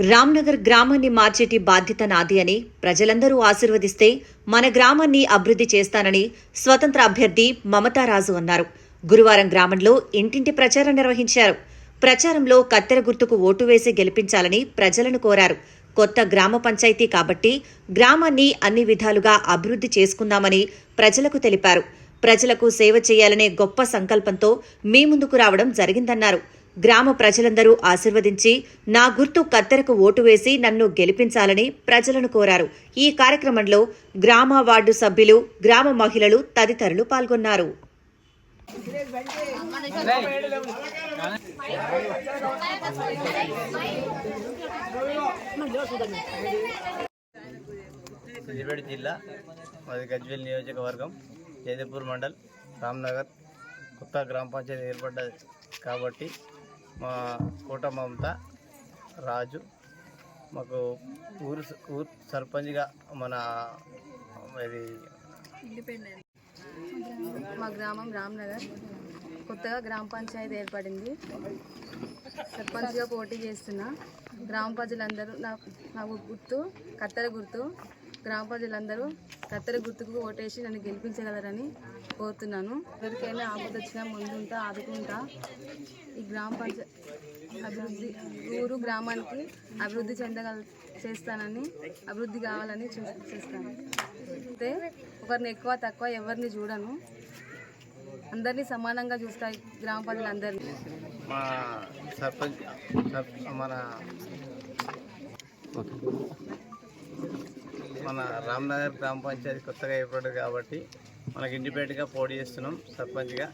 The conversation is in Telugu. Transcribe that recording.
రామ్నగర్ గ్రామాన్ని మార్చేటి బాధ్యత నాది అని ప్రజలందరూ ఆశీర్వదిస్తే మన గ్రామాన్ని అభివృద్ధి చేస్తానని స్వతంత్ర అభ్యర్థి మమతారాజు అన్నారు. గురువారం గ్రామంలో ఇంటింటి ప్రచారం నిర్వహించారు. ప్రచారంలో కత్తెర గుర్తుకు ఓటు వేసి గెలిపించాలని ప్రజలను కోరారు. కొత్త గ్రామ పంచాయతీ కాబట్టి గ్రామాన్ని అన్ని విధాలుగా అభివృద్ధి చేసుకుందామని ప్రజలకు తెలిపారు. ప్రజలకు సేవ చేయాలనే గొప్ప సంకల్పంతో మీ ముందుకు రావడం జరిగిందన్నారు. గ్రామ ప్రజలందరూ ఆశీర్వదించి నా గుర్తు కత్తెరకు ఓటు వేసి నన్ను గెలిపించాలని ప్రజలను కోరారు. ఈ కార్యక్రమంలో గ్రామ వార్డు సభ్యులు గ్రామ మహిళలు తదితరులు పాల్గొన్నారు. సిద్దిపేట జిల్లా మాది గజ్వేల్ నియోజకవర్గం జయదేపూర్ మండల్ రామ్నగర్ కొత్త గ్రామ పంచాయతీ ఏర్పడ్డది. కాబట్టి మా కోట మమత రాజు మాకు ఊరు స- ఊరు సర్పంచ్గా మన ఇది మా గ్రామం రామ్నగర్. కొత్తగా గ్రామ పంచాయతీ ఏర్పడింది. సర్పంచ్గా పోటీ చేస్తున్నా గ్రామ ప్రజలందరూ నాకు గుర్తు కత్తెర గుర్తు. గ్రామ ప్రజలందరూ కత్తెర గుర్తుకు ఓటేసి నన్ను గెలిపించగలరని కోరుతున్నాను. ఎవరికైనా ఆపద వచ్చినా ముందుంటా ఆదుకుంటా. ఈ గ్రామ పంచాయతీ అభివృద్ధి ఊరు గ్రామానికి అభివృద్ధి చెందగల చేస్తానని అభివృద్ధి కావాలని చూ చేస్తాను. అయితే ఒకరిని ఎక్కువ తక్కువ ఎవరిని చూడను. అందరినీ సమానంగా చూస్తాయి గ్రామ ప్రజలందరినీ. మా సర్పంచ్ మన మన రామ్నగర్ గ్రామ పంచాయతీ కొత్తగా ఏర్పడ్డది కాబట్టి మనకి ఇండిపెండెంట్గా పోటీ చేస్తున్నాం సర్పంచ్గా.